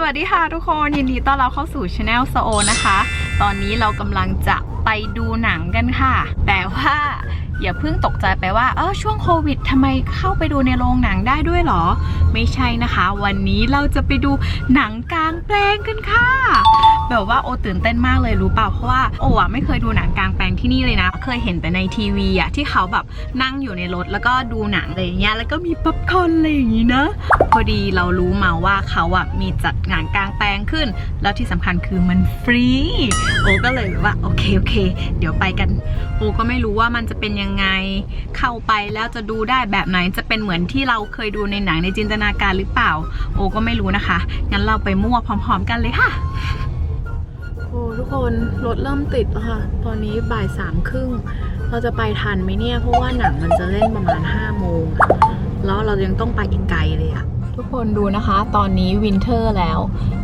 สวัสดีค่ะทุกคนยินดีต้อนรับเข้าสู่ช anel โซอนะคะ ตอนนี้เรากำลังจะไปดูหนังกันค่ะ แต่ว่าอย่าเพิ่งตกใจไปว่าเออช่วงโควิดทำไมเข้าไปดูในโรงหนังได้ด้วยหรอ ไม่ใช่นะคะ วันนี้เราจะไปดูหนังกลางแปลงกันค่ะ แบบว่าโอตื่นเต้นมากเลยรู้เปล่าเพราะว่าโออะไม่เคยดูหนังกลางแปลงที่นี่เลยนะ เคยเห็นแต่ในทีวีอะที่เขาแบบนั่งอยู่ในรถแล้วก็ดูหนังอะไรอย่างเงี้ยแล้วก็มีป๊อปคอร์นอะไรอย่างงี้นะพอดีเรารู้มาว่าเขาอะมีจัดงานกลางแปลงขึ้น แล้วที่สำคัญคือมันฟรีโอก็เลยแบบว่าโอเคโอเค เดี๋ยวไปกันโอก็ไม่รู้ว่ามันจะเป็นยังไงเข้าไปแล้วจะดูได้แบบไหนจะเป็นเหมือนที่เราเคยดูในหนังในจินตนาการหรือเปล่า โอก็ไม่รู้นะคะงั้นเราไปมั่วพร้อม ๆ กันเลยค่ะ คนรถเริ่มติดแล้วค่ะ ตอนนี้บ่ายสามครึ่ง เราจะไปทันไหมเนี่ย เพราะว่าหนังมันจะเล่นประมาณ5้าโมง แล้วเรายังต้องไปอีกไกลเลยอะทุกคนดูนะคะ ตอนนี้วินเทอร์แล้ว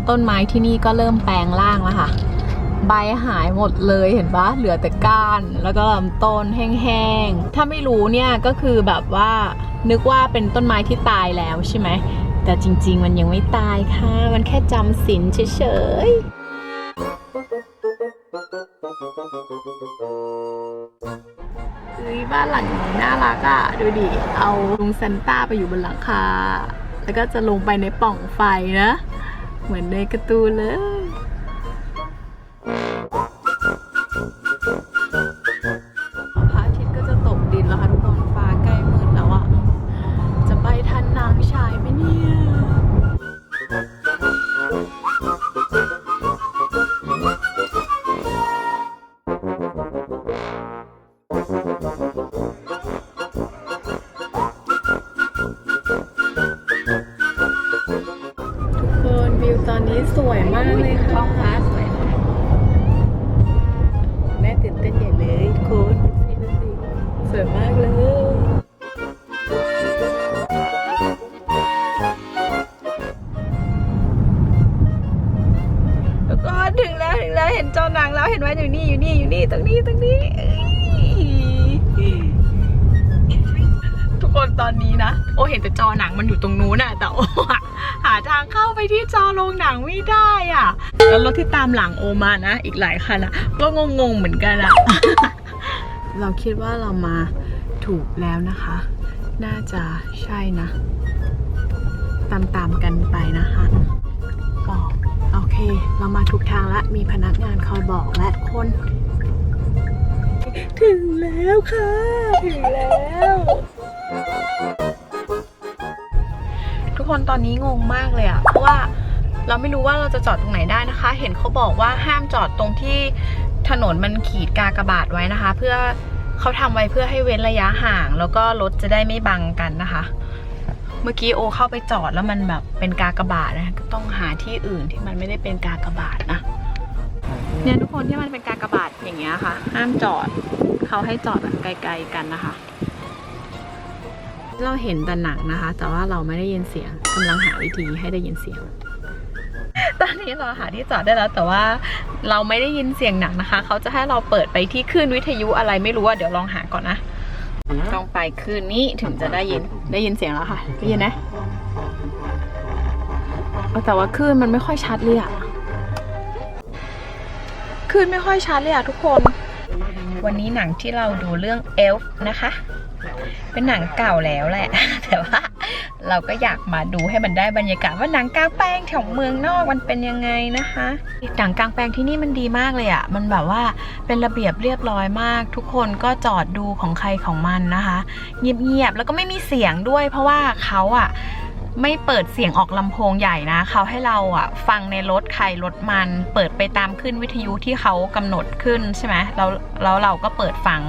ต้นไม้ที่นี่ก็เริ่มแปลงร่างแล้วค่ะ ใบหายหมดเลยเห็นปะเหลือแต่ก้าน แล้วก็ลำต้นแห้งๆ ถ้าไม่รู้เนี่ยก็คือแบบว่านึกว่าเป็นต้นไม้ที่ตายแล้วใช่ไหม แต่จริงๆ มันยังไม่ตายค่ะ มันแค่จำศีลเฉยๆ เฮ้ยบ้านหลังนี้น่ารักอะดูดิ เอาลุงซันต้าไปอยู่บนหลังคา แล้วก็จะลงไปในปล่องไฟนะ เหมือนในการ์ตูนเลย วิวตอนนี้สวยมากเลยค่ะท้องฟ้าสวยแม่ตื่นเต้นใหญ่เลยทุกคนดูสิดูสิสวยมากเลยทุกคนถึงแล้วถึงแล้วเห็นจอหนังแล้วเห็นไหมอยู่นี่อยู่นี่อยู่นี่ตรงนี้ตรงนี้ ห็นแต่จอหนังมันอยู่ตรงนู้นอะแต่โออะหาทางเข้าไปที่จอโรงหนังไม่ได้อะแล้วรถที่ตามหลังโอมานะ อีกหลายคันอะก็งงๆเหมือนกันอะเราคิดว่าเรามาถูกแล้วนะคะ น่าจะใช่นะ ตามๆกันไปนะคะก็โอเค เรามาถูกทางละ มีพนักงานคอยบอกและคน ถึงแล้วค่ะ ถึงแล้ว คนตอนนี้งงมากเลยอะเพราะว่าเราไม่รู้ว่าเราจะจอดตรงไหนได้นะคะ เห็นเขาบอกว่าห้ามจอดตรงที่ถนนมันขีดกากบาทไว้นะคะ เพื่อเขาทำไว้เพื่อให้เว้นระยะห่าง แล้วก็รถจะได้ไม่บังกันนะคะ เมื่อกี้โอเข้าไปจอดแล้วมันแบบเป็นกากบาทนะก็ต้องหาที่อื่นที่มันไม่ได้เป็นกากบาทนะเนี่ยทุกคนที่มันเป็นกากบาทอย่างเงี้ยค่ะ ห้ามจอดเขาให้จอดแบบไกล ๆกันนะคะ เราเห็นแต่หนังนะคะ แต่ว่าเราไม่ได้ยินเสียงกำลังหาวิธีให้ได้ยินเสียง ตอนนี้เราหาที่จอดได้แล้ว แต่ว่าเราไม่ได้ยินเสียงหนังนะคะ เขาจะให้เราเปิดไปที่คลื่นวิทยุอะไรไม่รู้ว่าเดี๋ยวลองหาก่อนนะต้องไปคลื่นนี้ถึงจะได้ยินได้ยินเสียงแล้วค่ะได้ยินนะแต่ว่าคลื่นมันไม่ค่อยชัดเลยอะคลื่นไม่ค่อยชัดเลยอะทุกคน วันนี้หนังที่เราดูเรื่องเอลฟ์นะคะ เป็นหนังเก่าแล้วแหละ แต่ว่าเราก็อยากมาดูให้มันได้บรรยากาศว่าหนังกลางแปลงแถวเมืองนอกมันเป็นยังไงนะคะหนังกลางแปลงที่นี่มันดีมากเลยอะ่ะ มันแบบว่าเป็นระเบียบเรียบร้อยมาก ทุกคนก็จอดดูของใครของมันนะคะ เงียบๆแล้วก็ไม่มีเสียงด้วย เพราะว่าเขาอะไม่เปิดเสียงออกลำโพงใหญ่นะ เขาให้เราอะฟังในรถใครรถมัน เปิดไปตามขึ้นวิทยุที่เขากำหนดขึ้นใช่ไหมแล้วแล้วเราก็เปิดฟัง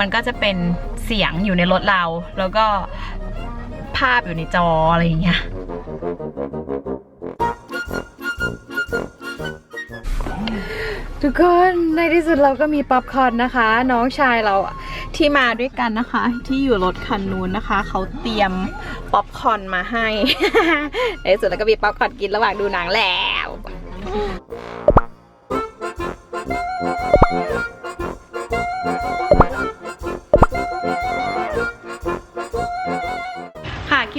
มันก็จะเป็นเสียงอยู่ในรถเรา แล้วก็ภาพอยู่ในจออะไรอย่างเงี้ยทุกคนในที่สุดเราก็มีป๊อปคอร์นนะคะ น้องชายเราที่มาด้วยกันนะคะ ที่อยู่รถคันนู้นนะคะ เขาเตรียมป๊อปคอร์นมาให้ ในที่สุดเราก็มีป๊อปคอร์นกินระหว่างดูหนังแล้ว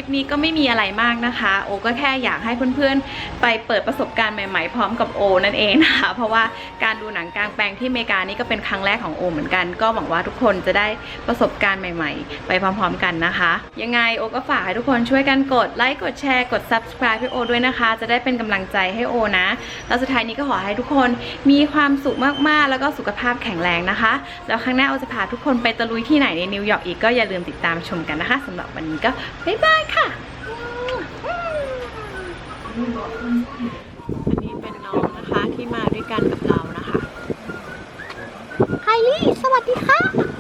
ปนี้ก็ไม่มีอะไรมากนะคะ โอก็แค่อยากให้เพื่อนๆ ไปเปิดประสบการณ์ใหม่ๆ พร้อมกับโอนั่นเองนะคะ เพราะว่าการดูหนังกลางแปลงที่อเมริกานี่ก็เป็นครั้งแรกของโอเหมือนกัน ก็หวังว่าทุกคนจะได้ประสบการณ์ใหม่ๆ ไปพร้อมๆกันนะคะ ยังไงโอก็ฝากให้ทุกคนช่วยกันกดไลค์ กดแชร์ กด subscribe ให้โอด้วยนะคะ จะได้เป็นกำลังใจให้โอนะ แล้วสุดท้ายนี้ก็ขอให้ทุกคนมีความสุขมากๆ แล้วก็สุขภาพแข็งแรงนะคะ แล้วครั้งหน้าโอจะพาทุกคนไปตะลุยที่ไหนในนิวยอร์กอีกก็อย่าลืมติดตามชมกันนะคะสำหรับวันนี้ก็บ๊ายบายค่ะ อันนี้เป็นน้องนะคะที่มาด้วยกันกับเรานะคะ ไคลี่ สวัสดีค่ะ